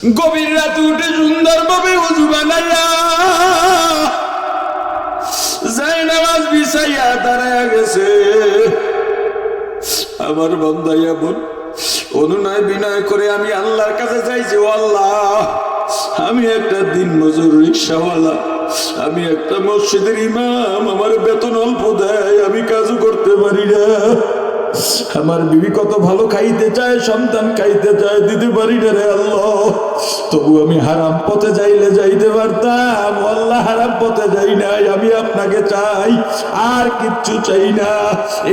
গভীর রাতে উঠে সুন্দরভাবে উজু বানাইয়া যাই নামাজ বিছাইয়া দাঁড়ায় গেছে। আমার বন্ধাইয়া বোন, অনুনয় বিনয় করে আমি আল্লাহর কাছে চাইছি, ও আল্লাহ, আমি একটা দিন মজুর রিক্সাওয়ালা, আমি একটা মসজিদের ইমাম, আমার বেতন অল্প দেয়, আমি কাজও করতে পারি না। আমার বিবি কত ভালো খাইতে চায়, সন্তান খাইতে চায় দিতে পারি না রে আল্লাহ। তবু আমি হারাম পথে যাইলে যাইতে পারতাম আল্লাহ হারাম পথে যাই নাই, আমি আপনাকে চাই, আর কিচ্ছু চাই না।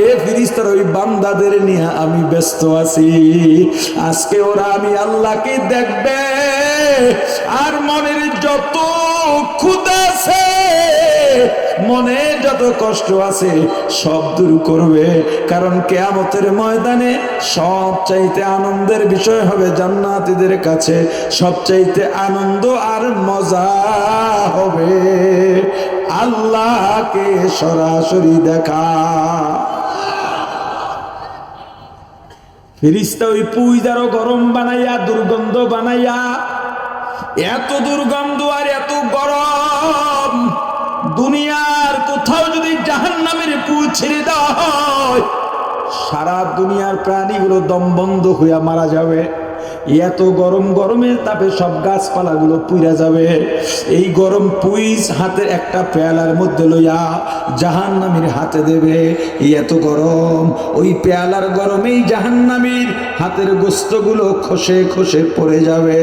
এ ফিরিস্তার ওই বান্দাদের নিয়ে আমি ব্যস্ত আছি। আজকে ওরা আমি আল্লাহকে দেখবে, আর মনের যত আছে মনে যত কষ্ট আছে, সব দূর করবে। কারণ কেয়ামতের ময়দানে সব চাইতে আনন্দের বিষয় হবে জান্নাতীদের কাছে। সব চাইতে আনন্দ আর মজা হবে আল্লাহকে সরাসরি দেখা। ফিরিস্তা ওই পুইদারও গরম বানাইয়া, দুর্গন্ধ বানাইয়া, এত দুর্গন্ধ দুনিয়ার কোথাও যদি জাহান নামের পুল ছেড়ে দেওয়া হয়, সারা দুনিয়ার প্রাণীগুলো দমবন্ধ হইয়া মারা যাবে। এত গরম গরমের তাপে সব গাছপালাগুলো পুইরা যাবে। এই গরম পুইজ হাতের একটা পেয়ালার মধ্যে লইয়া জাহান নামীর হাতে দেবে। এত গরম, ওই পেয়ালার গরমেই জাহান নামীর হাতের গোস্তগুলো খসে খসে পড়ে যাবে।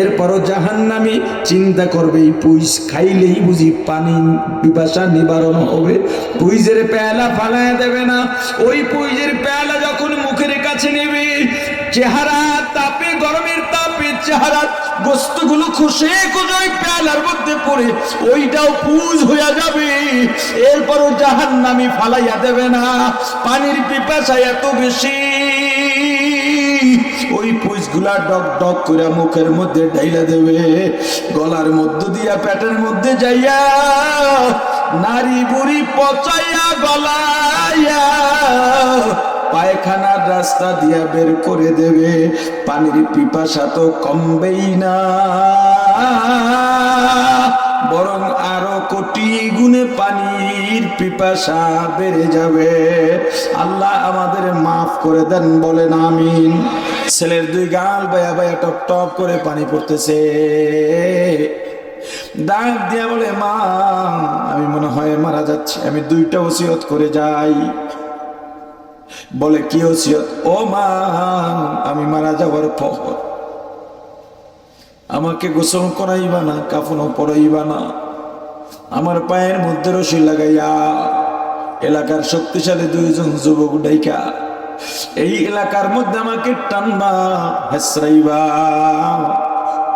এরপরও জাহান নামী চিন্তা করবে, এই পুইজ খাইলেই বুঝি পানি পিপাসা নিবারণ হবে। পুইজের পেয়ালা ফালায় দেবে না। ওই পুইজের পেয়ালা যখন মুখের কাছে নেবে, চেহারা তাপে চেহারা গোস্তগুলো খুশে পেয়ালার মধ্যে পড়ে, ওইটাও পুজ হইয়া যাবে। জাহান নামি ফালাইয়া দেবে না। পানির পিপাসা এত বেশি। ওই পুইসগুলা ডক ডক করে মুখের মধ্যে ঢাইলা দেবে। গলার মধ্য দিয়া পেটের মধ্যে যাইয়া নারী বুড়ি পচাইয়া গলাইয়া পায়খানার রাস্তা দিয়া বের করে দেবে। পানির পিপাসা তো কমবেই না। বরং আরও কোটি গুণে পানির পিপাসা বেড়ে যাবে। আল্লাহ আমাদের মাফ করে দেন, বলেন আমিন। ছেলের দুই গাল বায়া বায়া টপ টপ করে পানি পড়তেছে। ডাক দিয়া বলে, মা, আমি মনে হয় মারা যাচ্ছি। আমি দুইটা ওসিয়ত করে যাই। বলে, কি ওসিয়ত ও মা, আমি মারা যাওয়ার পর আমাকে গোসল করাইবা না কাফনও পরাইবা না। আমার পায়ের মধ্যে রশি লাগাইয়া এলাকার শক্তিশালী দুইজন যুবক ডাইকা এই এলাকার মধ্যে আমাকে টানবা, হেসরাইবা।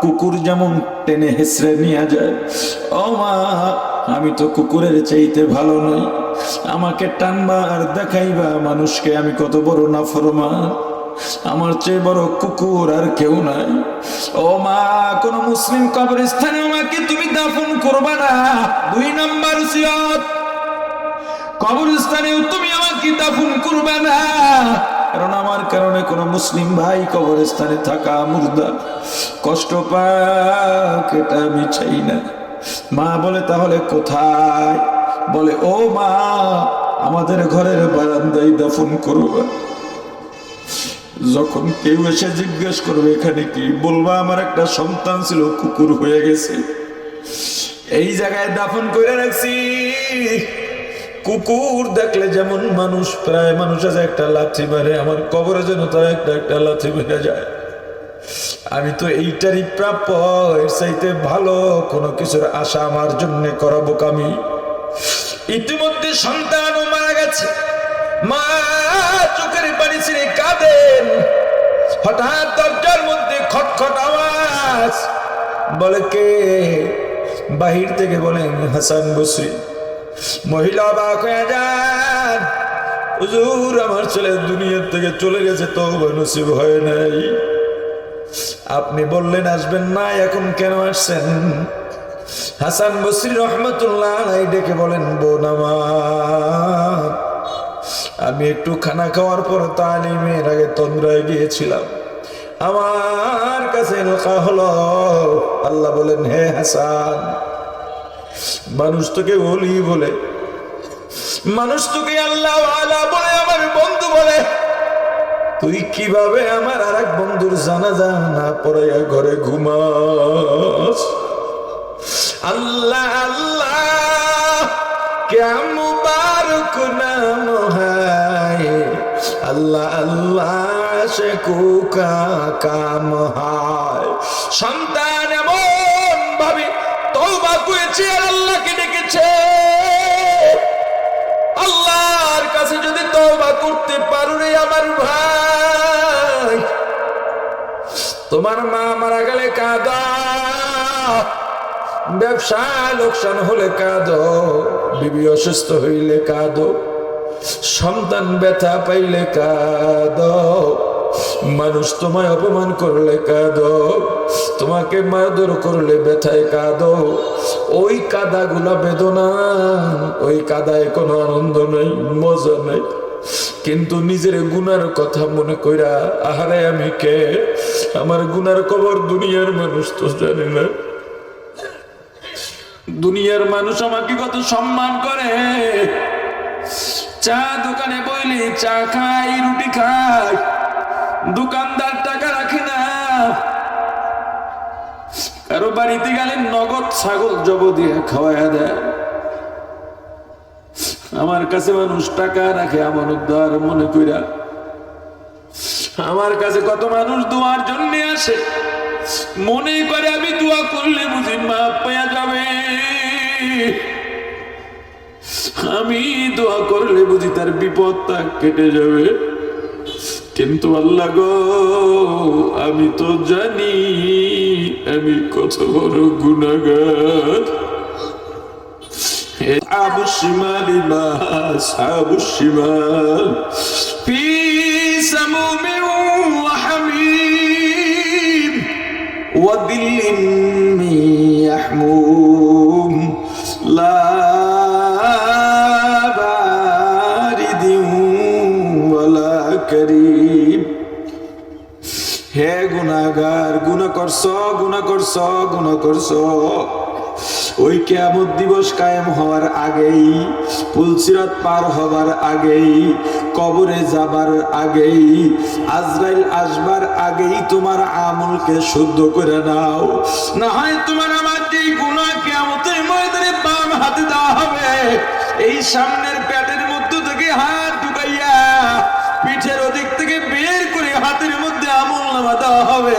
কুকুর যেমন টেনে হেসরে নিয়ে যায়। ও মা আমি তো কুকুরের চাইতে ভালো নই। আমাকে টানবা আর দেখাইবা মানুষকে আমি কত বড় না ফরমান আমার চেয়ে বড় কুকুর আর কেউ নাই। ও মা, কোন মুসলিম কবরস্থানে আমাকে তুমি দাফন করবা না। দুই নাম্বার সিয়ত কবরস্থানেও তুমি আমাকে দাফন করবা না। কারণ আমার কারণে কোন মুসলিম ভাই কবরস্থানে থাকা মুর্দা কষ্ট পাক, এটা আমি চাই না। মা বলে, তাহলে কোথায়? বলে, ও মা, আমাদের ঘরের বারান্দায় দাফন করবা যখন কেউ এসে জিজ্ঞেস করবে, এখানে কি? বলবা, আমার একটা সন্তান ছিল, কুকুর হয়ে গেছে। এই জায়গায় দাফন করে রাখছি। কুকুর দেখলে যেমন মানুষ, প্রায় মানুষ আছে, একটা লাথি মারে, আমার কবরে যেন তারা একটা একটা লাথি মেরে যায়। আমি তো এইটারই প্রাপ্য, এর চাইতে ভালো কোনো কিছুর আশা আমার জন্য করাবো কামি। ইতিমধ্যে সন্তানও মারা গেছে। মা চোখের পানি ছিঁড়ে কাঁদেন। হঠাৎ দরজার মধ্যে খটখট আওয়াজ। বলে কে? বাহির থেকে বলেন হাসান বসরি। মহিলা অবাক হয়ে যান। হুজুর, আমার ছেলে দুনিয়ার থেকে চলে গেছে তো নসিব হয় নাই। আপনি বললেন, আসবেন না, এখন কেন আসছেন? হাসান বসরি রহমতুল্লাহ ডেকে বলেন, বোন আমার, আমি একটু খানা খাওয়ার পর তালিমের আগে তন্দ্রায় গিয়েছিলাম। আমার কাছে এলাকা হলো আল্লাহ বলেন, হে হাসান, মানুষ তোকে বলি বলে, মানুষ তোকে আল্লাহ বলে, আমার বন্ধু বলে তুই কীভাবে আমার আর এক বন্ধুর জানাজা না পড়াইয়া ঘরে ঘুমাস? আল্লাহ আল্লাহ আল্লাহ আল্লাহ, সে কুকা কাম হায়। সন্তান এমন ভাবে তো করেছে আল্লাহকে ডেকেছে। কাছে যদি তওবা করতে পারো রে আমার ভাই। তোমার মা মারা গেলে কাঁদা। ব্যবসা লোকসান হলে কাঁদো। বিবি অসুস্থ হইলে কাঁদো। সন্তান ব্যথা পাইলে কাঁদো। মানুষ তোমায় অপমান করলে কাঁদো। তোমাকে মারধর করলে ব্যথায় কাঁদো। ওই কাদাগুলা বেদনা, ওই কাদায় কোনো আনন্দ নেই, মজা নেই। কিন্তু নিজের গুনার কথা মনে কইরা, আহারে আমি কে? আমার গুনার খবর দুনিয়ার মানুষ তো জানে না। দুনিয়ার মানুষ আমাকে কত সম্মান করে। চা দোকানে বইলি, চা খাই, রুটি খাই। দোকানদার টাকা রাখে না। কারও বাড়িতে গেলে নগদ ছাগল জব দিয়ে খাওয়াইয়া দেয়। আমার কাছে মানুষ টাকা রাখে আমানত দেওয়ার মনে কইরা। আমার কাছে কত মানুষ দোয়ার জন্য আসে, মনে করে আমি দোয়া করলে বুঝি মা পায়া যাবে। আমি দোয়া করলে বুঝি তার বিপদটা কেটে যাবে। কিন্তু আল্লাহ গো আমি তো জানি আমি কত বড় গুণাগার أصحاب الشمال ما أصحاب الشمال في سموم وحميم وظل من يحموم গুনাগার গুণা করছ গুণা করছ গুণা করছ। ওই কেয়ামত দিবস কায়েম হওয়ার আগেই পুলসিরাত পার হবার আগেই, কবরে যাবার আগেই, আজরাইল আসবার আগেই তোমার আমলকে শুদ্ধ করে নাও। না হয় তোমার আমার যেই গুণা কেয়ামতের ময়দানে বাম হাতে দেওয়া হবে। এই সামনের প্যাটের মধ্য থেকে হাত ঢুকাইয়া পিঠের ওদিক থেকে বের করে হাতের মধ্যে আমল নামা দেওয়া হবে।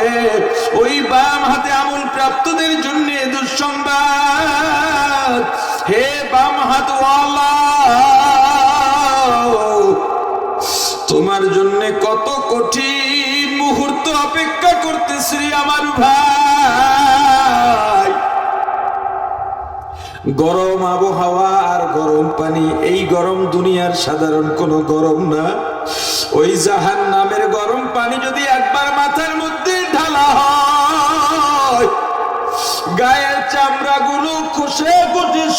ওই বাম হাতে আমল প্রাপ্তদের জন্য দুঃসংবাদ। হে বাম হাত তোমার জন্য কত কঠিন মুহূর্ত অপেক্ষা করতেছি আমার ভাই। গরম আবহাওয়া আর গরম পানি, এই গরম দুনিয়ার সাধারণ কোনো গরম না। ওই জাহান নামের গরম পানি যদি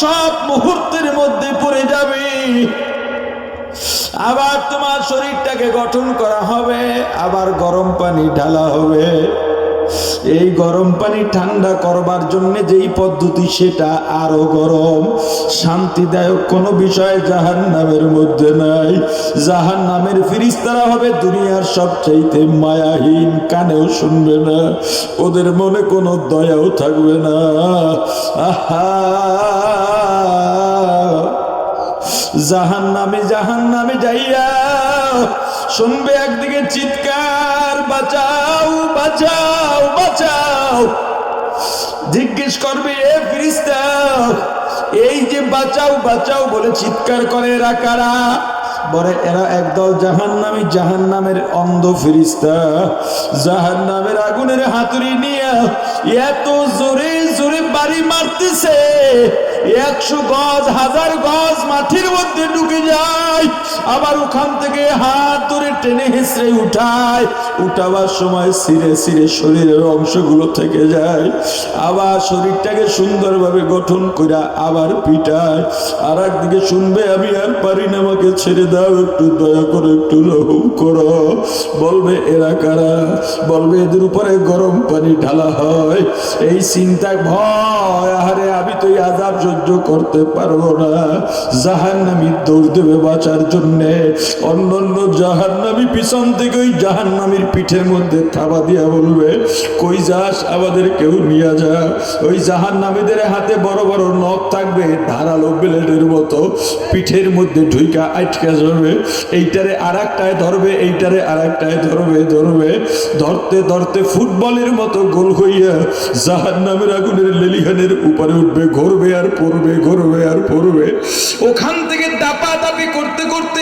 সব মুহূর্তের মধ্যে পড়ে যাবে। আবার তোমার শরীরটাকে গঠন করা হবে, আবার গরম পানি ঢালা হবে। এই গরম পানি ঠান্ডা করবার জন্য যেই পদ্ধতি সেটা আরও গরম। শান্তিদায়ক কোনো বিষয় জাহান নামের মধ্যে নাই। জাহান নামের ফিরিস্তারা হবে দুনিয়ার সবচাইতে মায়াহীন, কানেও শুনবে না। ওদের মনে কোনো দয়াও থাকবে না। আহা! জাহান নামে জাহান নামে যাইয়া শুনবে একদিকে চিৎকার বাঁচাও বাঁচাও বাঁচাও। জিজ্ঞেস করবে, এ ফিরিস্তা, এই যে বাঁচাও বাঁচাও বলে চিৎকার করে এরা কারা? বলে, এরা একদল জাহান নামী জাহান নামের অন্ধ ফিরিস্তা। জাহান নামের আগুনের হাতুড়ি নিয়ে এত জোরে জোরে বাড়ি মারতেছে। একশো গজ, হাজার গজ মাটির মধ্যে ঢুকে যায়। আবার ওখান থেকে হাত ধরে টেনে হেসড়ে উঠায়। উঠাবার সময় সিরে সিরে শরীরের অংশগুলো থেকে যায়। আবার শরীরটাকে সুন্দরভাবে গঠন করে আবার পিটায়। আর একদিকে শুনবে, আমি আর পারি না, আমাকে ছেড়ে দাও, একটু দয়া করে, একটু রহম করো। বলবে, এরা কারা? বলবে, এদের উপরে গরম পানি ঢালা হয়। এই চিন্তা ভয়, আহারে, আমি তো এই আজাব সহ্য করতে পারব না। জাহান্নামি দৌড় দেবে বাঁচার জন্যে। অন্য অন্য জাহান্নামি পিছন থেকে ওই জাহান্নামির পিঠের মধ্যে থাবা দিয়া বলবে, কই যাস আমাদের কেউ নিয়ে যা। ওই জাহান্নামীদের হাতে বড় বড় নখ থাকবে, ধারালো ব্লেডের মতো। পিঠের মধ্যে ঢুইকা আটকা যাবে। এইটারে আর একটায় ধরবে, এইটারে আর একটায় ধরবে ধরবে। ধরতে ধরতে ফুটবলের মতো গোল হইয়া জাহান নামের আগুনের লেলিহানের উপরে উঠবে, ঘুরবে আর পড়বে, ঘুরবে আর পড়বে। ওখান থেকে দাপা দাপি করতে করতে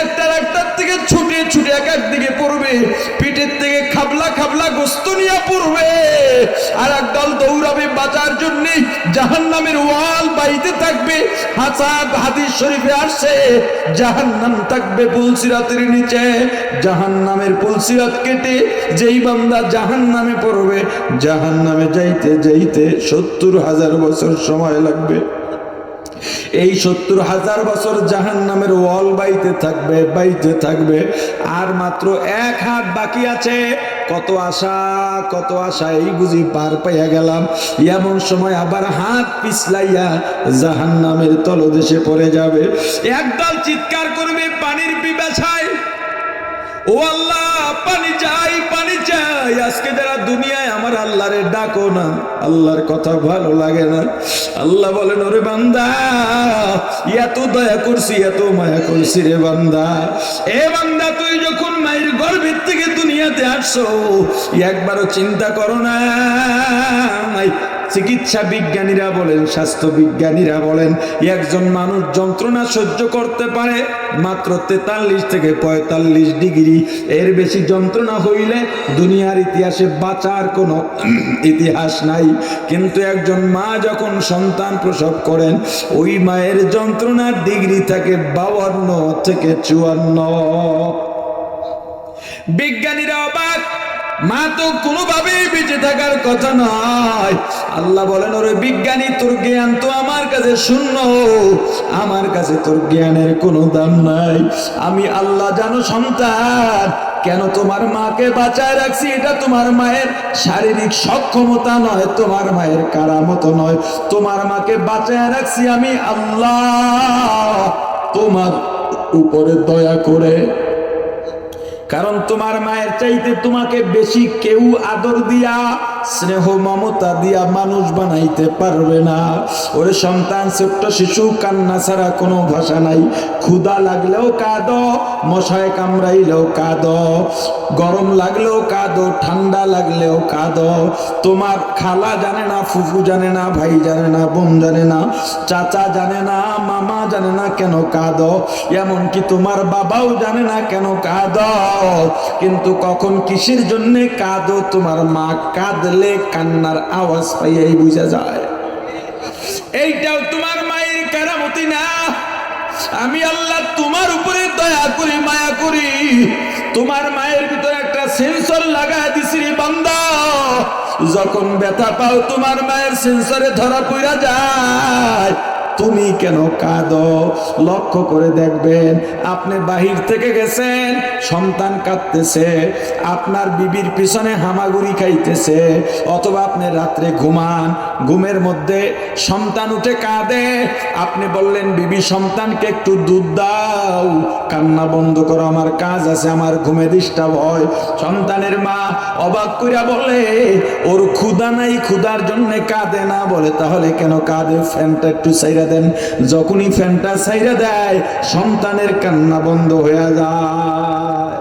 একটার একটার থেকে ছুটে ছুটে এক এক দিকে পড়বে। পিঠের থেকে খাবলা খাবলা গোস্ত নিয়ে পড়বে। আর একদল দৌড়াবে বাঁচার জন্যে। জাহান নামের ওয়াল বাইতে থাকবে। হাসাব হাদিস শরীফে আসছে জাহান নাম থাকবে পুলসিরাতের নিচে। জাহান নামের পুলসিরাত কেটে যেই বান্দা জাহান নামে পড়বে জাহান নামে যাইতে যাইতে সত্তর হাজার বছর সময় লাগবে। এই সত্তর হাজার বছর জাহান নামের ওয়াল বাইতে থাকবে বাইতে থাকবে। আর মাত্র এক হাত বাকি আছে। কত আশা কত আশা এই বুঝি পার পাইয়া গেলাম। এমন সময় আবার হাত পিছলাইয়া জাহান নামের তলদেশে পড়ে যাবে। একদল চিৎকার করবে, পানির পিপাসায় ও আল্লাহ, পানি চাই পানি চাই। আজকে যারা দুনিয়ায় আমার আল্লাহরে ডাকো না, আল্লাহর কথা ভালো লাগে না। আল্লাহ বলেন, ওরে বান্দা, এত দয়া করছি, এত মায়া করছি রে বান্দা। এ বান্দা, তুই যখন মায়ের গর্ভের থেকে দুনিয়াতে আসছো, একবারও চিন্তা করো না চিকিৎসা বিজ্ঞানীরা বলেন, স্বাস্থ্য বিজ্ঞানীরা বলেন, একজন মানুষ যন্ত্রণা সহ্য করতে পারে মাত্র তেতাল্লিশ থেকে পঁয়তাল্লিশ ডিগ্রি। এর বেশি যন্ত্রণা হইলে দুনিয়ার ইতিহাসে বাঁচার কোনো ইতিহাস নাই। কিন্তু একজন মা যখন সন্তান প্রসব করেন, ওই মায়ের যন্ত্রণার ডিগ্রি থাকে বাউান্ন থেকে চুয়ান্ন। বিজ্ঞানীরা অবাক মা তো কোনোভাবেই বেঁচে থাকার কথা নয়। আল্লাহ বলেন, ওরে বিজ্ঞানী, তোর জ্ঞান তো আমার কাছে শূন্য। আমার কাছে তোর জ্ঞানের কোনো দাম নাই। আমি আল্লাহ জানো সন্তান, কেন তোমার মাকে বাঁচায় রাখছি এটা তোমার মায়ের শারীরিক সক্ষমতা নয়, তোমার মায়ের কারামত নয়। তোমার মাকে বাঁচায় রাখছি আমি আল্লাহ। তোমার উপরে দয়া করে কারণ তোমার মায়ের চাইতে তোমাকে বেশি কেউ আদর দিয়া, স্নেহ মমতা দিয়া মানুষ বানাইতে পারবে না। ওরে সন্তান, ছোট্ট শিশু, কান্না ছাড়া কোনো ভাষা নাই। ক্ষুদা লাগলেও কাঁদ মশায় কামড়াইলেও কাঁদ। গরম লাগলেও কাঁদো, ঠান্ডা লাগলেও কাঁদ। তোমার খালা জানে না, ফুফু জানে না, ভাই জানে না, বোন জানে না, চাচা জানে না, মামা জানে না কেন কাঁদ। এমনকি তোমার বাবাও জানে না কেন কাঁদ। কিন্তু কখন কিসের জন্যে কাঁদো, তোমার মা কাঁদলে কান্নার আওয়াজ পাইয়াই বুঝা যায়। এইটাও তোমার মায়ের কারামতি না। আমি আল্লাহ তোমার উপরে দয়া করি মায়া করি তোমার মায়ের ভিতরে একটা সেন্সর লাগায় দিছি বান্দা। যখন ব্যথা পাও তোমার মায়ের সেন্সরে ধরা পড়া যায়। তুমি কেন কাঁদো? লক্ষ্য করে দেখবেন, আপনি বাহির থেকে গেছেন, সন্তান কাঁদতেছে, আপনার বিবির পিছনে হামাগুড়ি খাইতেছে, অথবা আপনি রাত্রে ঘুমান, ঘুমের মধ্যে সন্তান উঠে কাঁদে, আপনি বললেন, বিবি, সন্তানকে একটু দুধ দাও, কান্না বন্ধ করো, আমার কাজ আছে, আমার ঘুমে ডিস্টার্ব হয়। সন্তানের মা অবাক কইরা বলে, ওর ক্ষুদা নাই ক্ষুদার জন্য কাঁদে না। বলে, তাহলে কেন কাঁদে? ফ্যানটা একটু সাইরা দেন, যখনই ফ্যানটা সাইরা দেয়, সন্তানের কান্না বন্ধ হয়ে যায়।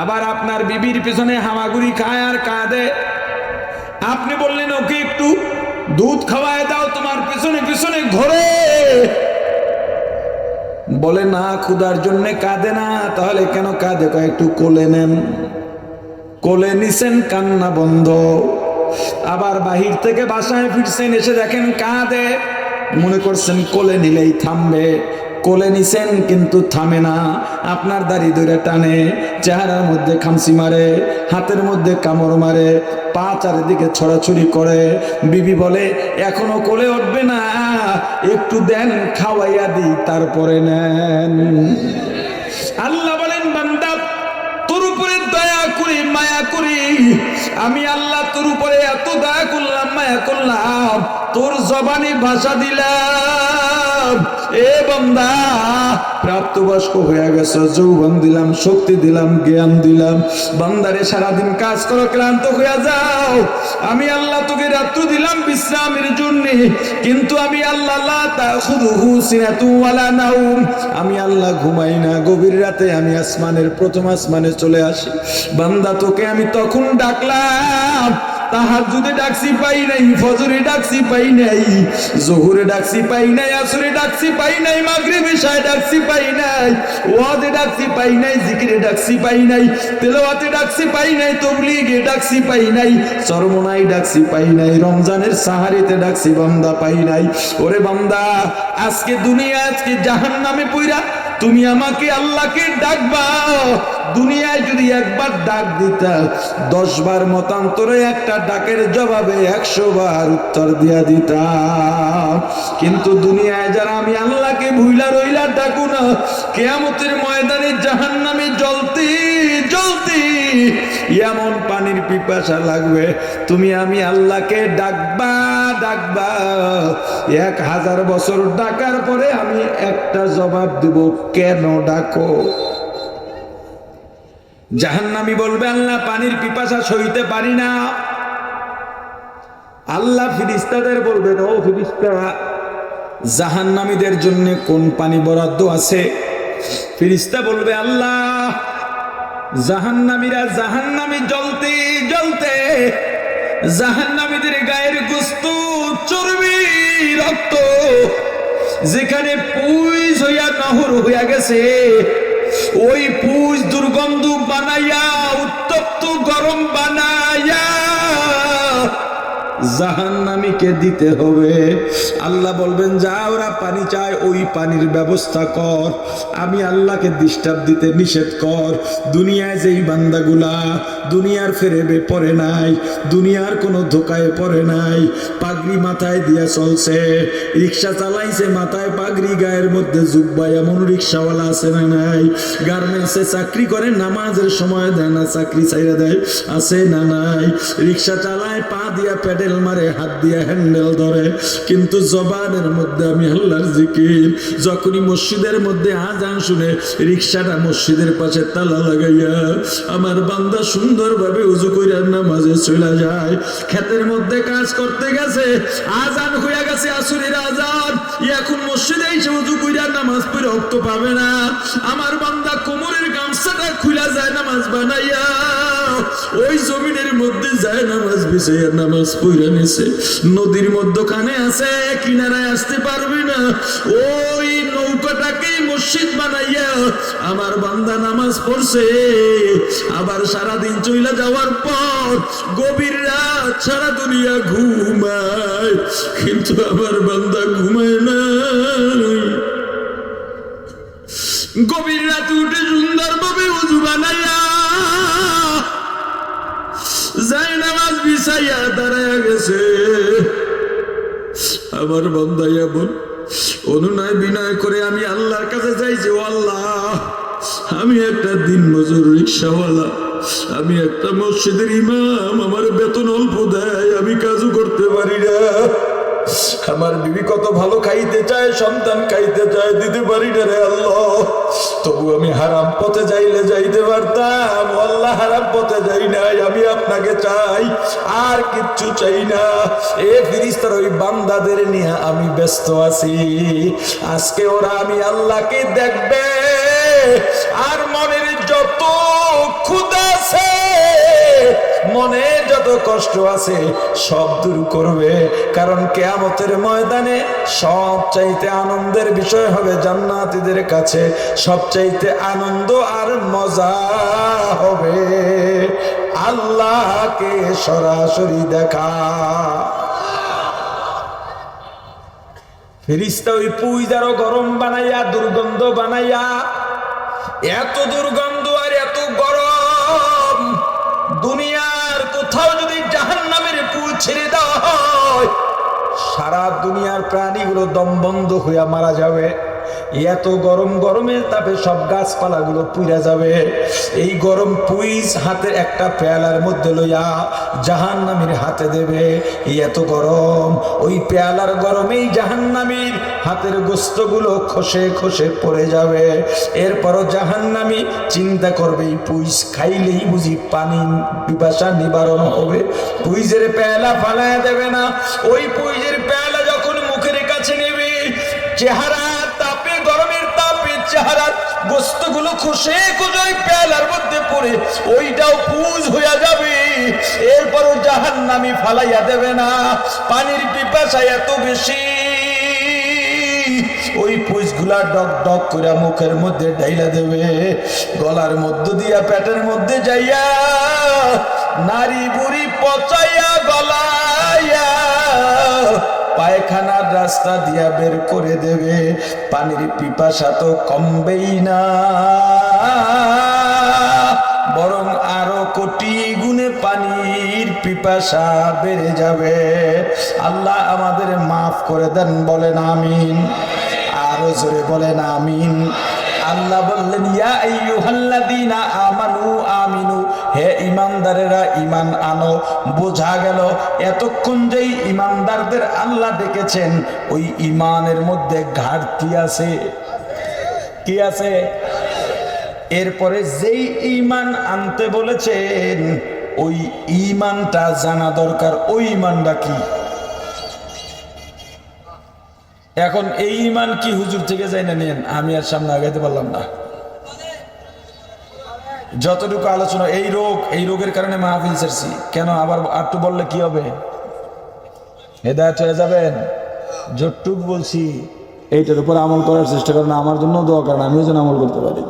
আবার আপনার বিবির পিছনে হামাগুড়ি খায় আর কাঁদে। আপনি বললেন, ওকে একটু দুধ খাওয়ায় দাও, তোমার পিছনে পিছনে ঘোরে। বলে, না ক্ষুদার জন্য কাঁদে না, তাহলে কেন কাঁদে? কয়, একটু কোলে নেন। কোলে নিছেন, কান্না বন্ধ। আবার বাহির থেকে বাসায় ফিরছেন, এসে দেখেন কাঁদে। মনে করছেন কোলে নিলেই থামবে। কোলে নিছেন কিন্তু থামে না। আপনার দাড়ি ধরে টানে, চেহারার মধ্যে খামসি মারে, হাতের মধ্যে কামড় মারে, পা চারিদিকে ছড়াছড়ি করে। বিবি বলে, এখনও কোলে উঠবে না, একটু দেন, খাওয়াইয়া দিই, তারপরে নেন বলেন বান্দা তোর উপরে দয়া করি মায়া করি। আমি আল্লাহ তোর উপরে এত দয়া করলাম মায়া করলাম। তোর জবানি ভাষা দিলাম। এ বান্দা, প্রাপ্তবয়স্ক আমি আল্লাহ তোকে রাত্র দিলাম বিশ্রামের জন্য, কিন্তু আমি আল্লাহ আমি আল্লাহ ঘুমাই না, গভীর রাতে আমি আসমানের প্রথম আসমানে চলে আসি। বান্দা তোকে আমি তখন ডাকলাম তাহার ডাকছি পাই নাই ফজরে ডাকছি পাই নাই জোহরে ডাকছি পাই নাই আসরে ডাকছি পাই নাই মাগরিবে শায় ডাকছি পাই নাই ওয়াদে ডাকছি পাই নাই জিকিরে ডাকছি পাই নাই তেলাওয়াতে ডাকছি পাই নাই তবলিগে ডাকছি পাই নাই চরমনাই ডাকছি পাই নাই রমজানের সাহারিতে ডাকছি বান্দা পাই নাই ওরে বান্দা আজকে দুনিয়া আজকে জাহান্নামে পইরা তুমি আমাকে আল্লাহকে ডাকবা। দুনিয়ায় যদি একবার ডাক দিতা দশ বার মতান্তরে একটা ডাকের জবাবে একশো বার উত্তর দিয়া দিতা। কিন্তু দুনিয়ায় যারা আমি আল্লাহকে ভুইলা রইলা ডাকু না, কেয়ামতের ময়দানে জাহান নামে জলতে এমন পানির পিপাসা লাগবে, তুমি আমি আল্লাহকে ডাকবা ডাকবা। এক হাজার বছর ডাকার পরে আমি একটা জবাব দিব, কেন ডাকো? জাহান্নামি বলবে, আল্লাহ, পানির পিপাসা সইতে পারি না। আল্লাহ ফিরিস্তাদের বলবেন, ও ফিরিস্তা, জাহান্নামীদের জন্য কোন পানি বরাদ্দ আছে? ফিরিস্তা বলবে, আল্লাহ জাহান্নামীরা জাহান্নামী জ্বলতে জ্বলতে জাহান্নামীদের গায়ের গুস্ত, চর্বি, রক্ত যেখানে পুইজ হইয়া নহর হইয়া গেছে, ওই পুজ দুর্গন্ধ বানাইয়া জাহান্নামীকে দিতে হবে। আল্লাহ বলবেন, যা, ওরা পানি চায়, ওই পানির ব্যবস্থা কর। আমি আল্লাহকে ডিস্টার্ব দিতে নিষেধ কর। দুনিয়ায় যেই বান্দাগুলা দুনিয়ার ফেরেবে পড়ে নাই, দুনিয়ার কোনো ধোকায় পড়ে নাই, পাগড়ি মাথায় দিয়া চলছে। রিক্সা চালাইছে, মাথায় পাগড়ি, গায়ের মধ্যে জুব্বা, এমন রিক্সাওয়ালা আছে না নাই? গার্মেন্টসে চাকরি করে, নামাজের সময় দেয় না, চাকরি চাইরা দেয়, আছে না নাই? রিক্সা চালায়, পা দিয়া প্যাডেল মারে, হাত দিয়া হ্যান্ডেল ধরে। কিন্তু জবানের মধ্যে আমি আল্লাহর জিকির। যখনই মসজিদের মধ্যে আজান শুনে, রিক্সাটা মসজিদের পাশে তালা লাগাইয়া আমার বান্দা সুন্দরভাবে উজু কইরা নামাজে চলে যায়। ক্ষেতের মধ্যে কাজ করতে গেছে, আজান হইয়া গেছে আসুরের আজান। এখন মসজিদে এসে উজু করিয়া নামাজ পড়ে রক্ত পাবে না। আমার বান্দা কোমরের গামছাটা খুলা যায় নামাজ বানাইয়া। ওই জমিনের মধ্যে যায় নামাজ বিছাইয়া নামাজ পইরা নিছে। নদীর মধ্যখানে আছে, কিনারায় আসতে পারবে না। ওই নৌকাটাকে মসজিদ বানাইয়া আমার বান্দা নামাজ পড়ছে। আবার সারাদিন চইলা যাওয়ার পর গভীর রাত সারা দুনিয়া ঘুমায়, কিন্তু আমার বান্দা ঘুমায় না গভীর রাতে উঠে সুন্দরভাবে উজু বানাইয়া যাই নামাজ বিছাইয়া দাঁড়াইয়া গেছে। আমার বন্দাইয়া বোন অনুনয় বিনয় করে আমি আল্লাহর কাছে যাইছি ও আল্লাহ, আমি একটা দিন মজুর রিক্সাওয়ালা, আমি একটা মসজিদের ইমাম, আমার বেতন অল্প দেয়, আমি কাজও করতে পারি না। আমার বিবি কত ভালো খাইতে চায়, সন্তান খাইতে চায়, দিতে পারি না রে আল্লাহ। তবু আমি হারাম পথে যাইলে যাইতে পারতাম, আল্লাহ হারাম পথে যাই নাই, আমি আপনাকে চাই, আর কিচ্ছু চাই না। এ ফিরিস্তার ওই বান্দাদের নিয়ে আমি ব্যস্ত আছি। আজকে ওরা আমি আল্লাহকে দেখবে, আর মনের যত যত কষ্ট আছে, সব দূর করবে। কারণ কেয়ামতের ময়দানে সব চাইতে আনন্দের বিষয় হবে জান্নাতীদের কাছে সব চাইতে আনন্দ আর মজা হবে। আল্লাহকে সরাসরি দেখা। ফেরিস্তা ওই পুইজারও গরম বানাইয়া, দুর্গন্ধ বানাইয়া, এত দুর্গন্ধ আর এত গরম, দুনিয়ার কোথাও যদি জাহান নামের পুল ছেড়ে দেওয়া হয় সারা দুনিয়ার প্রাণীগুলো দমবন্ধ হইয়া মারা যাবে। এত গরম গরমের তাপে সব গাছপালাগুলো পুইরা যাবে। এই গরম পুইস হাতে একটা পেয়ালার মধ্যে লইয়া জাহান নামের হাতে দেবে। এত গরম, ওই পেয়ালার গরমেই জাহান নামীর হাতের গোস্তগুলো খসে খসে পড়ে যাবে। এরপরও জাহান্নামি চিন্তা করবে, এই পুইস খাইলেই বুঝি পানি পিপাসা নিবারণ হবে। পুইজের পেয়ালা ফালায় দেবে না। ওই পুইজের পেয়ালা যখন মুখের কাছে নেবে চেহারা গোস্তগুলো খুশে খুশে পেয়ালার মধ্যে পড়ে, ওইটাও পুজ হইয়া যাবে। এরপরও জাহান্নামি ফালাইয়া দেবে না। পানির পিপাসা এত বেশি। ওই পুষগুলা ডক ডক করে মুখের মধ্যে ঢাইলা দেবে। গলার মধ্য দিয়া পেটের মধ্যে যাইয়া নারী বুড়ি পচাইয়া পায়খানার রাস্তা দিয়া বের করে দেবে। পানির পিপাসা তো কমবেই না। বরং আরও কোটি গুণে পানির পিপাসা বেড়ে যাবে। আল্লাহ আমাদের মাফ করে দেন, বলেন আমিন। আরও জোরে বলেন আমিন। আল্লাহ বললেন, ইয়া আইয়ুহাল্লাযীনা আমানু হে ইমানদারেরা ইমান আনো। বোঝা গেল, এতক্ষণ যেই ইমানদারদের আল্লাহ ডেকেছেন, ওই ইমানের মধ্যে ঘাটতি আছে? কি আছে? এরপরে যেই ইমান আনতে বলেছেন, ওই ইমানটা জানা দরকার, ওই ইমানটা কি? এখন এই ইমান কি হুজুর থেকে যাই না নেন? আমি আর সামনে আগাইতে পারলাম না। যতটুকু আলোচনা, এই রোগ, এই রোগের কারণে মাহফিল ছাড়ছি কেন? আবার একটু বললে কি হবে? হেদায়ত হয়ে যাবেন? যতটুক বলছি, এইটার উপর আমল করার চেষ্টা করেন, আমার জন্য দোয়া করেন, আমিও যেন আমল করতে পারি।